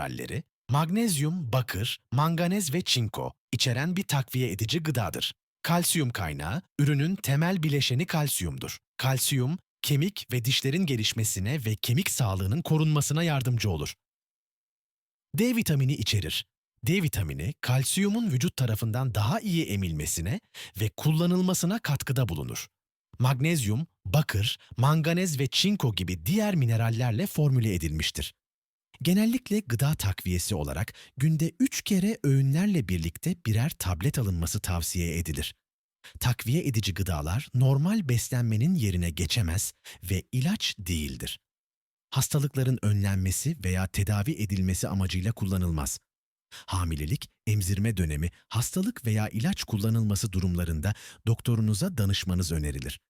mineralleri, magnezyum, bakır, manganez ve çinko içeren bir takviye edici gıdadır. Kalsiyum kaynağı, ürünün temel bileşeni kalsiyumdur. Kalsiyum, kemik ve dişlerin gelişmesine ve kemik sağlığının korunmasına yardımcı olur. D vitamini içerir. D vitamini, kalsiyumun vücut tarafından daha iyi emilmesine ve kullanılmasına katkıda bulunur. Magnezyum, bakır, manganez ve çinko gibi diğer minerallerle formüle edilmiştir. Genellikle gıda takviyesi olarak günde 3 kere öğünlerle birlikte birer tablet alınması tavsiye edilir. Takviye edici gıdalar normal beslenmenin yerine geçemez ve ilaç değildir. Hastalıkların önlenmesi veya tedavi edilmesi amacıyla kullanılmaz. Hamilelik, emzirme dönemi, hastalık veya ilaç kullanılması durumlarında doktorunuza danışmanız önerilir.